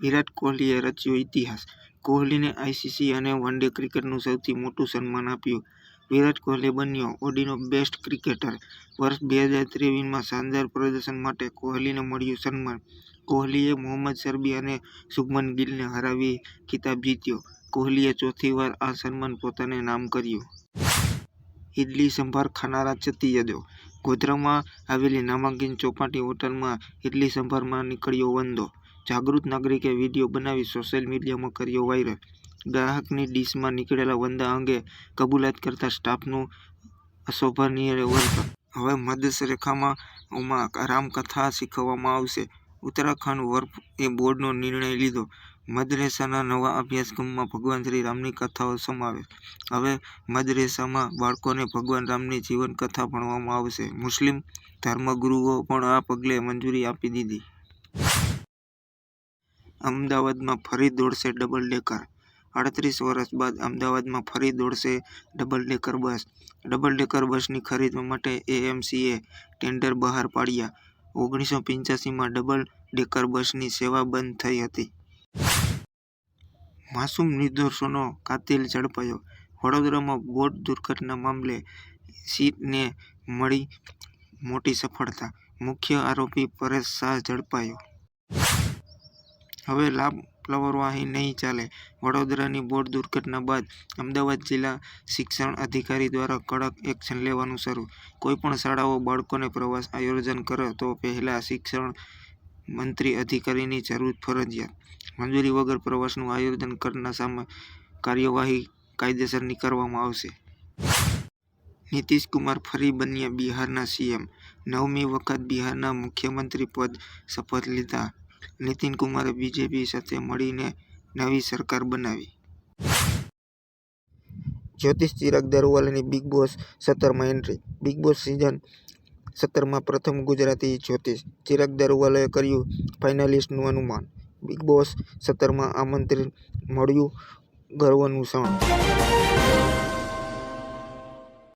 વિરાટ કોહલીએ રચ્યો ઇતિહાસ, કોહલીને આઈસીસી અને વન-ડે ક્રિકેટનું સૌથી મોટું સન્માન આપ્યું, વિરાટ કોહલી બન્યો ઓડીનો બેસ્ટ ક્રિકેટર, વર્ષ બે હજાર ત્રેવીસમાં શાનદાર પ્રદર્શન માટે કોહલીને મળ્યું સન્માન, કોહલીએ મોહમ્મદ શરબી અને શુભમન ગિલને હરાવી ખિતાબ જીત્યો, કોહલીએ ચોથી વાર આ સન્માન પોતાને નામ કર્યું. ઇડલી સંભાર ખાનારા ચતિયજો, ગોધરામાં આવેલી નામાંકિન ચોપાટી હોટલમાં ઈડલી સંભારમાં નીકળ્યો વંદો, જાગૃત નાગરિકે વીડિયો બનાવી સોશિયલ મીડિયામાં કર્યો વાયરલ, ગ્રાહકની ડીશમાં નીકળેલા વંદા અંગે કબૂલાત કરતા સ્ટાફનું અશોભનીય વર્તન. હવે મદરેસામાં રામકથા શીખવવામાં આવશે, ઉત્તરાખંડ વર્ફ એ બોર્ડનો નિર્ણય લીધો, મદરેસાના નવા અભ્યાસક્રમમાં ભગવાન શ્રી રામની કથાઓ સમાવેશ, હવે મદરેસામાં બાળકોને ભગવાન રામની જીવન કથા ભણવામાં આવશે, મુસ્લિમ ધર્મગુરુઓ પણ આ પગલે મંજૂરી આપી દીધી. અમદાવાદમાં ફરી દોડશે ડબલ ડેકર, આડત્રીસ વર્ષ બાદ અમદાવાદમાં ફરી દોડશે double decker bus, double decker બસની ખરીદ માટે એએમસીએ ટેન્ડર બહાર પાડ્યા, ઓગણીસો પંચ્યાસીમાં ડબલ ડેકર બસની સેવા બંધ થઈ હતી. માસૂમ નિર્દોષોનો કાતિલ ઝડપાયો, વડોદરામાં બોટ દુર્ઘટના મામલે સીટને મળી મોટી સફળતા, મુખ્ય આરોપી પરેશ શાહ ઝડપાયો. હવે લાભ પ્લવરવાહી નહીં ચાલે, વડોદરાની બોટ દુર્ઘટના બાદ અમદાવાદ જિલ્લા શિક્ષણ અધિકારી દ્વારા કડક એક્શન લેવાનું શરૂ, કોઈપણ શાળાઓ બાળકોને પ્રવાસ આયોજન કરે તો પહેલાં શિક્ષણ મંત્રી અધિકારીની જરૂર ફરજિયાત, મંજૂરી વગર પ્રવાસનું આયોજન કરનાર સામે કાર્યવાહી કાયદેસરની કરવામાં આવશે. નીતિશ કુમાર ફરી બન્યા બિહારના સીએમ, નવમી વખત બિહારના મુખ્યમંત્રી પદ શપથ લીધા, નીતિશ કુમારે બીજેપી સાથે મળીને નવી સરકાર બનાવી. જ્યોતિષ-ચિરાગ દારૂવાલાની બિગ બોસ સત્તરમાં એન્ટ્રી, બિગ બોસ સિઝન સત્તરમાં પ્રથમ ગુજરાતી જ્યોતિષ, ચિરાગ દારૂવાલાએ કર્યું ફાઇનલિસ્ટનું અનુમાન, બિગ બોસ સત્તરમાં આમંત્રિત મળ્યું ગર્વનું ક્ષણ.